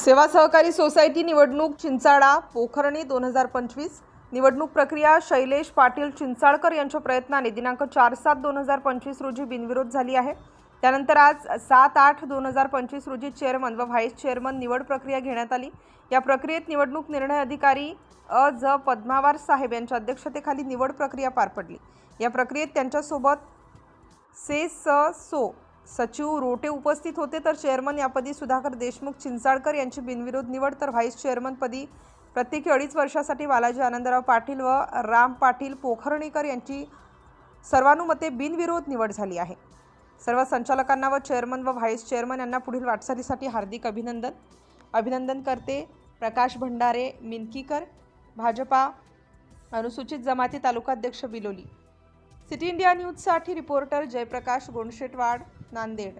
सेवा सहकारी सोसायटी निवडणूक चिंचाळा पोखरणी दोन हजार पंचवीस. निवडणूक प्रक्रिया शैलेश पाटील चिंचाळकर यांच्या प्रयत्नाने दिनांक चार सात दोन हजार पंचवीस रोजी बिनविरोध झाली आहे. त्यानंतर आज सात आठ दोन हजार पंचवीस रोजी चेअरमन व व्हाईस चेअरमन निवड प्रक्रिया घेण्यात आली. या प्रक्रियेत निवडणूक निर्णय अधिकारी अ. ज. पद्मावार साहेब यांच्या अध्यक्षतेखाली निवड प्रक्रिया पार पडली. या प्रक्रियेत त्यांच्यासोबत से स सो सचिव रोटे उपस्थित होते तर चेअरमन यापदी सुधाकर देशमुख चिंचाळकर यांची बिनविरोध निवड तर व्हाईस चेअरमनपदी प्रत्येकी अडीच वर्षासाठी बालाजी आनंदराव पाटील व राम पाटील पोखर्णीकर यांची सर्वानुमते बिनविरोध निवड झाली आहे. सर्व संचालकांना व चेअरमन व व्हाईस चेअरमन यांना पुढील वाटचालीसाठी हार्दिक अभिनंदन. अभिनंदन करते प्रकाश भंडारे मिनकीकर भाजपा अनुसूचित जमाती तालुकाध्यक्ष बिलोली. सिटी इंडिया न्यूजसाठी रिपोर्टर जयप्रकाश गोंडशेटवाड. नांदेड